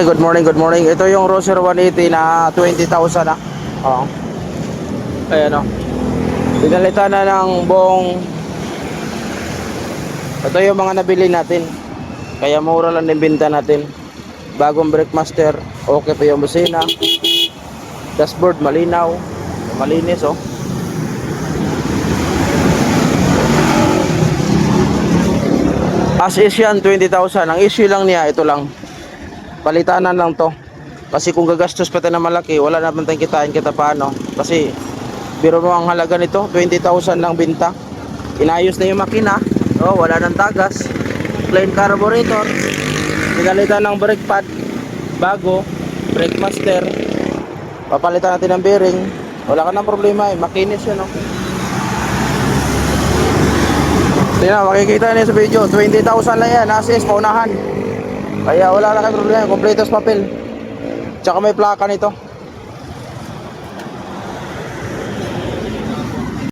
Hey, good morning, good morning. Ito yung Roser 180 na 20,000 na. Oo. Ayan o. Pinalitan na ng buong Ito yung mga nabili natin. Kaya mura lang din binta natin. Bagong brake master. Okay pa yung busina. Dashboard malinaw. Malinis oh. As is yan, 20,000. Ang issue lang niya, ito lang. Palitanan lang to. Kasi kung gagastos pa tayo na malaki, wala naman tayong kitain kita paano. Kasi, biro mo ang halaga nito, 20,000 lang binta. Inayos na yung makina. Oh, wala nang tagas. Plain carburetor. Pinalitan ng brake pad. Bago. Brake master. Papalitan natin ng bearing. Wala ka nang problema eh. Makinis yun oh. Tingnan, makikita niyo sa video, 20,000 lang yan, assist, paunahan. Kaya wala lang kayo problema, kompleto sa papel. Tsaka may plaka nito.